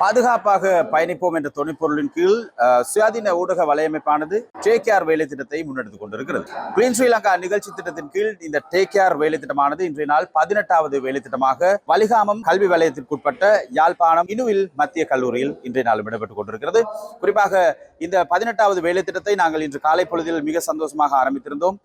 பாதுகாப்பாக பயணிப்போம் என்ற தொனிப்பொருளின் கீழ் சுயாதீன ஊடக வலையமைப்பானது டேக் கேர் வேலை திட்டத்தை முன்னெடுத்துக் கொண்டிருக்கிறது. கிளீன் ஸ்ரீலங்கா நிகழ்ச்சி திட்டத்தின் கீழ் இந்த டேக் கேர் வேலை திட்டமானது இன்றைய நாள் பதினெட்டாவது வேலை திட்டமாக வலிகாமம் கல்வி வலயத்திற்குட்பட்ட யாழ்ப்பாணம் இனுவில் மத்திய கல்லூரியில் இன்றைய நாள் விடப்பட்டுக் கொண்டிருக்கிறது. குறிப்பாக இந்த பதினெட்டாவது வேலை திட்டத்தை நாங்கள் இன்று காலை பொழுதில் மிக சந்தோஷமாக ஆரம்பித்திருந்தோம்.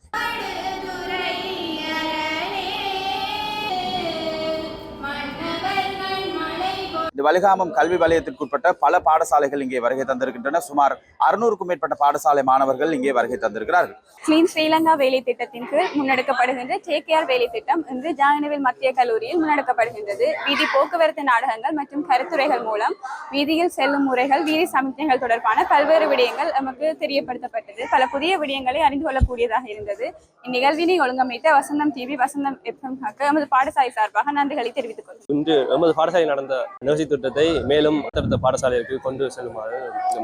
இந்த வலிகாமம் கல்வி வலயத்திற்குட்பட்ட பல பாடசாலைகள் இங்கே வருகை தந்திருக்கின்றன. சுமார் அறுநூறுக்கும் மேற்பட்ட பாடசாலை மாணவர்கள் இங்கே வருகை தந்திருக்கிறார்கள். கிளீன் ஸ்ரீலங்கா வேலை திட்டத்தின் கீழ் முன்னெடுக்கப்படுகின்ற டேகேஆர் வேலை திட்டம் இன்று ஜானவில் மத்திய கல்லூரியில் முன்னெடுக்கப்படுகின்றது. வீதி போக்குவரத்து நாடகங்கள் மற்றும் கருத்துரைகள் மூலம் வீதியில் செல்லும் முறைகள் வீதி சமிக்ஞைகள் தொடர்பான பல்வேறு விடயங்கள் நமக்கு தெரியப்படுத்தப்பட்டது. பல புதிய விடயங்களை அறிந்து கொள்ளக்கூடியதாக இருந்தது. இந்நிகழ்வினை ஒழுங்கமைத்த வசந்தம் டிவி வசந்தம் எஃப்எம் எமது பாடசாலை சார்பாக நன்றிகளை தெரிவித்துக் கொள்கிறேன் இன்று எமது பாடசாலை நடந்த திட்டத்தை மேலும் அடுத்தடுத்த பாடசாலைகளுக்கு கொண்டு செல்லுமாறு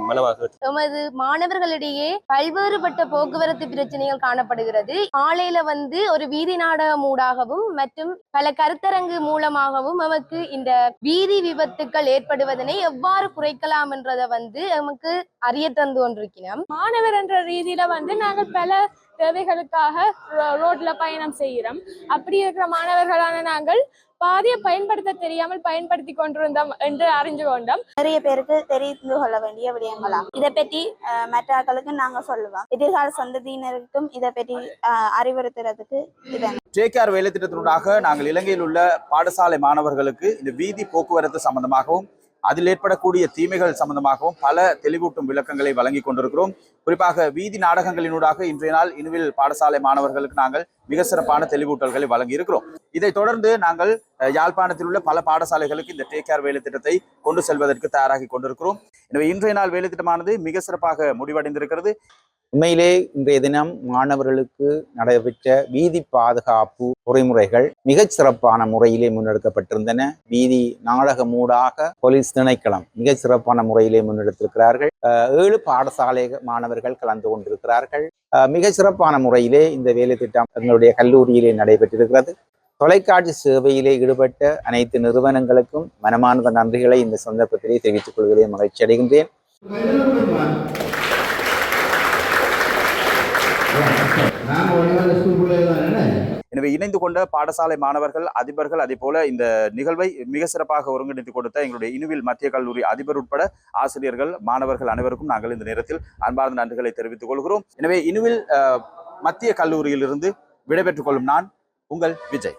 மனமாக எமது மாணவர்களிடையே பல்வேறுபட்ட போக்குவரத்து பிரச்சனைகள் காணப்படுகிறது. காலையில வந்து ஒரு வீதி நாடகம் ஊடாகவும் மற்றும் பல கருத்தரங்கு மூலமாகவும் நமக்கு இந்த வீதி விபத்துக்கள் ஏற்படுவதனை எவ்வாறு குறைக்கலாம் என்றதை வந்து நமக்கு அறிய தந்து கொண்டிருக்கிறோம். மாணவர் என்ற ரீதியில வந்து நாங்கள் பல தேவைகளுக்காக ரோட்ல பயணம் செய்கிறோம். அப்படி இருக்கிற மாணவர்களான நாங்கள் பாதியை பயன்படுத்த தெரியாமல் பயன்படுத்தி கொண்டிருந்தோம் என்று அறிஞ்சு கொண்டோம். நிறைய பேருக்கு தெரிந்து கொள்ள வேண்டிய விடயங்களா? இதை பற்றி அஹ், மற்றவர்களுக்கு நாங்க சொல்லுவோம். எதிர்கால சந்ததியினருக்கும் இதை பற்றி அறிவுறுத்துறதுக்கு இதை. டேக் கேர் வேலை திட்டத்தினூடாக நாங்கள் இலங்கையில் உள்ள பாடசாலை மாணவர்களுக்கு இந்த வீதி போக்குவரத்து சம்பந்தமாகவும் அதில் ஏற்படக்கூடிய தீமைகள் சம்பந்தமாகவும் பல தெளிவூட்டும் விளக்கங்களை வழங்கி கொண்டிருக்கிறோம். குறிப்பாக வீதி நாடகங்களினூடாக இன்றைய நாள் இனுவில் பாடசாலை மாணவர்களுக்கு நாங்கள் மிக சிறப்பான தெளிவூட்டல்களை வழங்கி இருக்கிறோம் இதைத் தொடர்ந்து நாங்கள் யாழ்ப்பாணத்தில் உள்ள பல பாடசாலைகளுக்கு இந்த டேக் கேர் வேலை திட்டத்தை கொண்டு செல்வதற்கு தயாராகி கொண்டிருக்கிறோம். எனவே இன்றைய நாள் வேலை திட்டமானது மிக சிறப்பாக முடிவடைந்திருக்கிறது. உண்மையிலே இன்றைய தினம் மாணவர்களுக்கு நடைபெற்ற வீதி பாதுகாப்பு பொறிமுறைகள் மிகச் சிறப்பான முறையிலே முன்னெடுக்கப்பட்டிருந்தன. வீதி நாடகமூடாக போலீஸ் திணைக்களம் மிகச் சிறப்பான முறையிலே முன்னெடுத்திருக்கிறார்கள். அஹ், ஏழு பாடசாலை மாணவர்கள் கலந்து கொண்டிருக்கிறார்கள். அஹ், மிகச் சிறப்பான முறையிலே இந்த வேலை திட்டம் தங்களுடைய கல்லூரியிலே நடைபெற்றிருக்கிறது. தொலைக்காட்சி சேவையிலே ஈடுபட்ட அனைத்து நிறுவனங்களுக்கும் மனமார்ந்த நன்றிகளை இந்த சந்தர்ப்பத்திலே தெரிவித்துக் கொள்கிறேன். மகிழ்ச்சி அடைகின்றேன் எனவே இணைந்து கொண்ட பாடசாலை மாணவர்கள் அதிபர்கள் அதே போல இந்த நிகழ்வை மிக சிறப்பாக ஒருங்கிணைத்து கொடுத்த எங்களுடைய இனுவில் மத்திய கல்லூரி அதிபர் உட்பட ஆசிரியர்கள் மாணவர்கள் அனைவருக்கும் நாங்கள் இந்த நேரத்தில் அன்பார்ந்த நன்றிகளை தெரிவித்துக் கொள்கிறோம். எனவே இனுவில் மத்திய கல்லூரியிலிருந்து விடைபெற்றுக் கொள்ளும் நான் உங்கள் விஜய்.